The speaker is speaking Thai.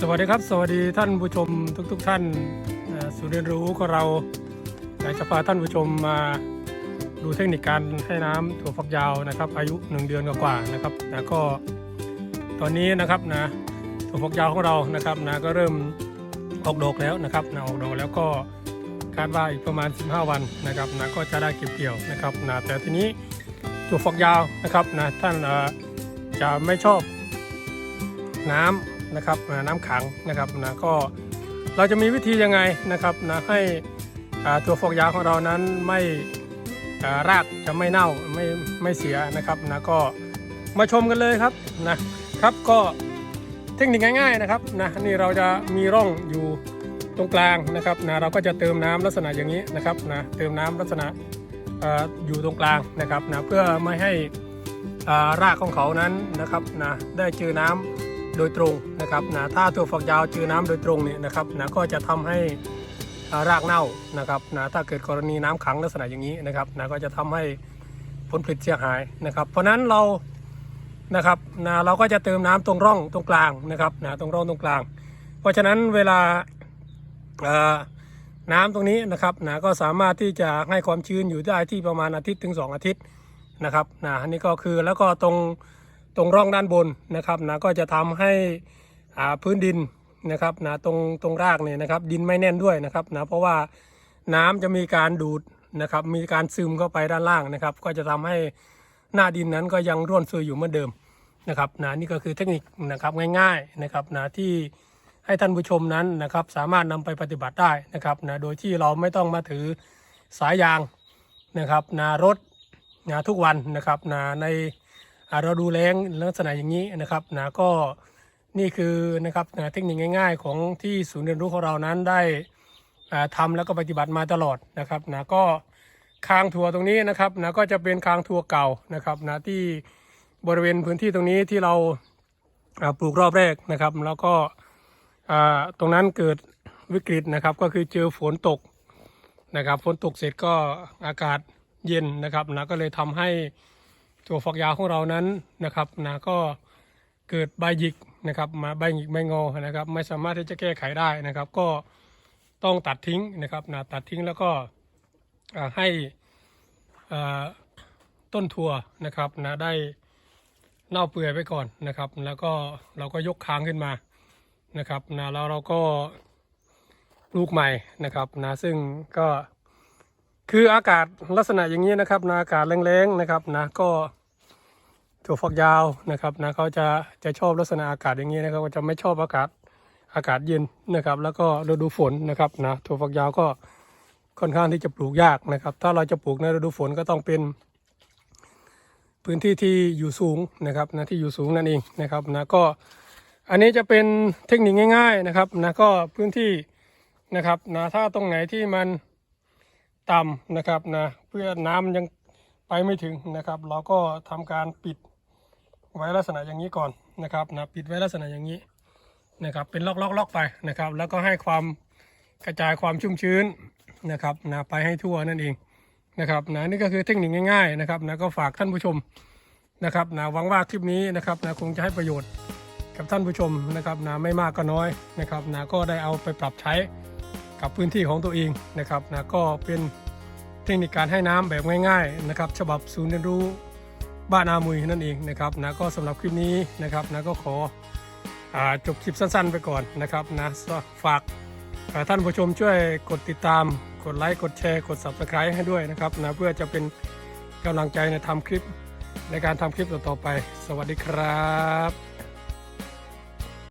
สวัสดีครับ สวัสดีท่านผู้ชมทุกๆท่านเอ่อศูนย์เรียนรู้ของเราอยากจะพาท่านผู้ชมมาดูเทคนิคการให้น้ำถั่วฝักยาวนะครับ อายุ 1 เดือนกว่าๆนะครับนะก็ตอนนี้นะครับนะถั่วฝักยาวของเรานะครับนะก็เริ่มออกดอกแล้วนะครับนะออกดอกแล้วก็คาดว่าอีกประมาณ 15 วันนะครับนะก็จะได้เก็บเกี่ยวนะครับนะแต่ทีนี้ถั่วฝักยาวนะครับนะท่านจะไม่ชอบน้ำ นะครับน้ำขังนะครับนะก็เราจะมีวิธียังไงนะครับนะให้อ่าตัวฟอกยาวของเรานั้นไม่รากจะไม่เน่าไม่ไม่เสียนะครับนะก็มาชมกันเลยครับนะครับก็เทคนิคง่ายๆนะครับนะนี่เราจะมีร่องอยู่ตรงกลางนะครับนะเราก็จะเติมน้ำลักษณะอย่างนี้นะครับนะเติมน้ำลักษณะอยู่ตรงกลางนะครับนะเพื่อไม่ให้รากของเขานั้นนะครับนะได้เจอน้ำ โดยตรงนะครับนะถ้าตัวฝักยาวเจอน้ำโดยตรงเนี่ยนะครับนะก็จะทำให้รากเน่านะครับนะถ้าเกิดกรณีน้ำขังลักษณะอย่างนี้นะครับนะก็จะทำให้ผลผลิตเสียหายนะครับ เพราะฉะนั้นเรานะครับนะเราก็จะเติมน้ำตรงร่องตรงกลางนะครับนะตรงร่องตรงกลาง เพราะฉะนั้นเวลาน้ำตรงนี้นะครับนะก็สามารถที่จะให้ความชื้นอยู่ได้ที่ประมาณอาทิตย์ถึง 2 อาทิตย์นะครับนะอันนี้ก็คือแล้วก็ตรง ตรงร่องด้านบนนะครับนะก็จะทำให้อ่าพื้นดินนะครับนะตรงตรงรากเนี่ยนะครับ ดินไม่แน่นด้วยนะครับนะเพราะว่าน้ำจะมีการดูดนะครับ มีการซึมเข้าไปด้านล่างนะครับ ก็จะทำให้หน้าดินนั้นก็ยังร่วนซุยอยู่เหมือนเดิมนะครับนะนี่ก็คือเทคนิคนะครับง่ายๆนะครับนะที่ให้ท่านผู้ชมนั้นนะครับ สามารถนำไปปฏิบัติได้นะครับนะโดยที่เราไม่ต้องมาถือสายยางนะครับนะรถนะทุกวันนะครับนะใน เราดูแลงลักษณะอย่างนี้นะครับนะก็นี่คือนะครับนะเทคนิคง่าย ๆ ของที่ศูนย์เรียนรู้ของเรานั้นได้อ่าทำแล้วก็ปฏิบัติมาตลอดนะครับนะก็คางถั่วตรงนี้นะครับนะก็จะเป็นคางถั่วเก่านะครับนะที่บริเวณพื้นที่ตรงนี้ที่เราปลูกรอบแรกนะครับ แล้วก็ตรงนั้นเกิดวิกฤตนะครับก็คือเจอฝนตกนะครับฝนตกเสร็จก็อากาศเย็นนะครับนะก็เลยทำให้ ตัวฝักยาวของเรานั้นนะครับนะก็เกิดใบหยิกนะครับมาใบหยิกใบงอนะครับ ไม่สามารถที่จะแก้ไขได้นะครับ ก็ต้องตัดทิ้งนะครับนะตัดทิ้งแล้วก็ให้อ่าต้นถั่วนะครับนะได้เน่าเปื่อยไปก่อนนะครับ แล้วก็เราก็ยกค้างขึ้นมานะครับนะแล้วเราก็ลูกใหม่นะครับนะซึ่งก็ คืออากาศลักษณะอย่างนี้นะครับนะอากาศแรงๆนะครับนะก็ถั่วฝักยาวนะครับนะเขาจะจะชอบลักษณะอากาศอย่างนี้นะครับก็จะไม่ชอบอากาศอากาศเย็นนะครับ แล้วก็ฤดูฝนนะครับนะถั่วฝักยาวก็ค่อนข้างที่จะปลูกยากนะครับ ถ้าเราจะปลูกในฤดูฝนก็ต้องเป็น พื้นที่ที่อยู่สูงนะครับนะที่อยู่สูงนั่นเองนะครับนะก็อันนี้จะเป็นเทคนิคง่าย ๆนะครับนะก็พื้นที่นะครับนะถ้าตรงไหนที่มัน ต่ำนะครับนะเพื่อน้ำยังไปไม่ถึงนะครับ เราก็ทำการปิดไว้ลักษณะอย่างนี้ก่อนนะครับนะปิดไว้ลักษณะอย่างนี้นะครับ เป็นล็อกล็อกล็อกไปนะครับ แล้วก็ให้ความกระจายความชุ่มชื้นนะครับนะไปให้ทั่วนั่นเองนะครับนะนี่ก็คือเทคนิคง่ายๆนะครับนะก็ฝากท่านผู้ชมนะครับนะหวังว่าคลิปนี้นะครับนะคงจะให้ประโยชน์กับท่านผู้ชมนะครับนะไม่มากก็น้อยนะครับนะก็ได้เอาไปปรับใช้ กับพื้นที่ของตัวเองนะครับนะก็เป็นเทคนิคการให้น้ำแบบง่าย ๆนะครับ ฉบับศูนย์เรียนรู้บ้านอามุยนั่นเองนะครับนะก็สำหรับคลิปนี้นะครับนะก็ขออจบคลิปสั้นๆ ไปก่อนนะครับนะฝากท่านผู้ชมช่วยกดติดตาม กดไลค์กดแชร์กด subscribe ให้ด้วยนะครับนะเพื่อจะเป็นกำลังใจในทำคลิปในการทำคลิปต่อๆไป สวัสดีครับ